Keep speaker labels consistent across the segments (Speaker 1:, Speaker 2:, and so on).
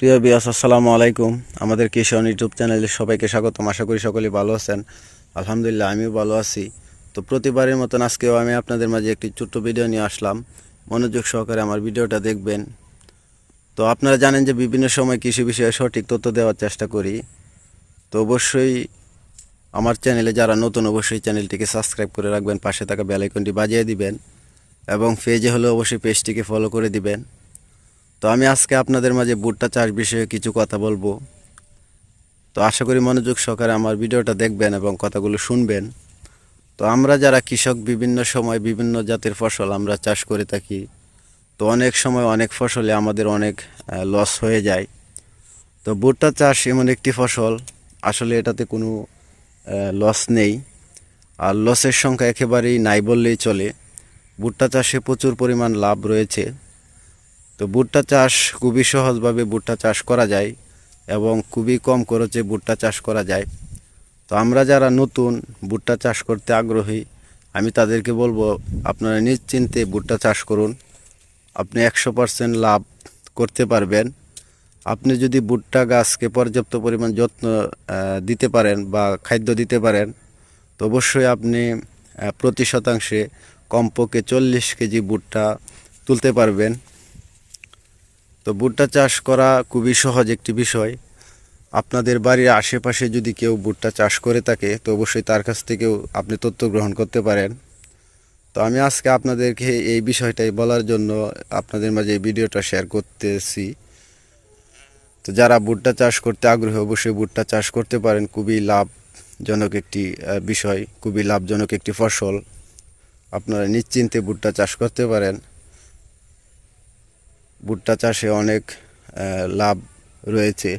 Speaker 1: প্রিয় বিয়াস আসসালামু আলাইকুম। আমাদের কিষণ ইউটিউব চ্যানেলে সবাইকে স্বাগতম। আশা করি সকলেই ভালো আছেন। আলহামদুলিল্লাহ, আমিও ভালো আছি। তো প্রতিবারের মতন আজকেও আমি আপনাদের মাঝে একটি ছোট্ট ভিডিও নিয়ে আসলাম। মনোযোগ সহকারে আমার ভিডিওটা দেখবেন। তো আপনারা জানেন যে বিভিন্ন সময় কৃষি বিষয়ে সঠিক তথ্য দেওয়ার চেষ্টা করি। তো অবশ্যই আমার চ্যানেলে যারা নতুন, অবশ্যই চ্যানেলটিকে সাবস্ক্রাইব করে রাখবেন। পাশে থাকা বেল আইকনটি বাজিয়ে দিবেন এবং পেজে হলে অবশ্যই পেজটিকে ফলো করে দিবেন। তো আমি আজকে আপনাদের মাঝে ভুট্টা চাষ বিষয়ে কিছু কথা বলব। তো আশা করি মনোযোগ সহকারে আমার ভিডিওটা দেখবেন এবং কথাগুলো শুনবেন। তো আমরা যারা কৃষক, বিভিন্ন সময় বিভিন্ন জাতের ফসল আমরা চাষ করে থাকি, তো অনেক সময় অনেক ফসলে আমাদের অনেক লস হয়ে যায়। তো ভুট্টা চাষ এমন একটি ফসল, আসলে এটাতে কোনো লস নেই। আর লসের সংখ্যা একেবারেই নাই বললেই চলে। ভুট্টা চাষে প্রচুর পরিমাণ লাভ রয়েছে। তো ভুট্টা চাষ খুবই সহজভাবে ভুট্টা চাষ করা যায় এবং খুবই কম খরচে ভুট্টা চাষ করা যায়। তো আমরা যারা নতুন ভুট্টা চাষ করতে আগ্রহী, আমি তাদেরকে বলব, আপনারা নিশ্চিন্তে ভুট্টা চাষ করুন। আপনি একশো পার্সেন্ট লাভ করতে পারবেন। আপনি যদি ভুট্টা গাছকে পর্যাপ্ত পরিমাণ যত্ন দিতে পারেন বা খাদ্য দিতে পারেন, তো অবশ্যই আপনি প্রতি শতাংশে কমপক্ষে চল্লিশ কেজি ভুট্টা তুলতে পারবেন। তো ভুট্টা চাষ করা খুবই সহজ একটি বিষয়। আপনাদের বাড়ির আশেপাশে যদি কেউ ভুট্টা চাষ করে থাকে, তো অবশ্যই তার কাছ থেকেও আপনি তথ্য গ্রহণ করতে পারেন। তো আমি আজকে আপনাদেরকে এই বিষয়টাই বলার জন্য আপনাদের মাঝে এই ভিডিওটা শেয়ার করতেছি। তো যারা ভুট্টা চাষ করতে আগ্রহী, অবশ্যই ভুট্টা চাষ করতে পারেন। খুবই লাভজনক একটি বিষয়, খুবই লাভজনক একটি ফসল। আপনারা নিশ্চিন্তে ভুট্টা চাষ করতে পারেন। ভুট্টা চাষে অনেক লাভ রয়েছে।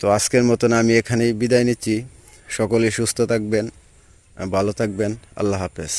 Speaker 1: তো আজকের মতন আমি এখানেই বিদায় নিচ্ছি। সকলে সুস্থ থাকবেন, ভালো থাকবেন। আল্লাহ হাফেজ।